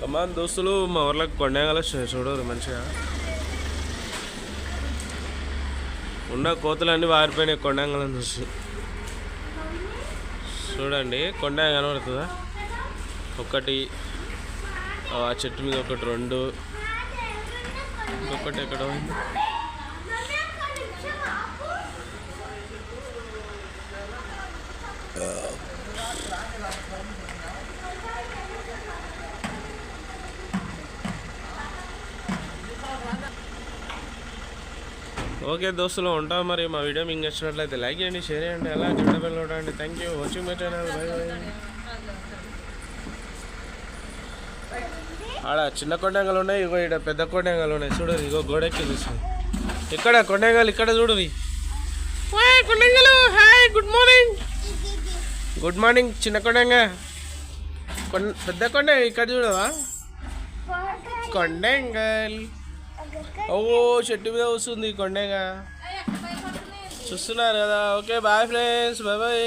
కమాన్ దోస్తులు మా ఊర్లోకి కొండగల చూడరు మంచిగా ఉన్న కోతులన్నీ వారిపోయినాయి కొండంగలం చూసి చూడండి కొండ కనబడుతుందా? ఒకటి ఆ చెట్టు మీద ఒకటి రెండు. ఇంకొకటి ఎక్కడ పోయింది? ఓకే దోస్తులు ఉంటాం మరి మా వీడియో మీకు నచ్చినట్లయితే లైక్ చేయండి షేర్ చేయండి అలా గంట బెల్ కొట్టండి. Thank you watching my channel bye bye ఆడ చిన్న కొండంగలు ఉన్నాయి ఇగో ఇక్కడ పెద్ద కొండంగలు ఉన్నాయి. చూడరు ఇగో గోడెక్కి చూస్తుంది ఇక్కడ కొండంగలు? ఇక్కడ hi కొండంగలు. Hi good morning. Good morning చిన్న కొండంగ. కొండ పెద్ద కొండ ఇక్కడ చూడవా? కొండంగల్. ఓ చెట్టు మీద వస్తుంది కొండగా. చూస్తున్నారు కదా. Okay bye friends bye bye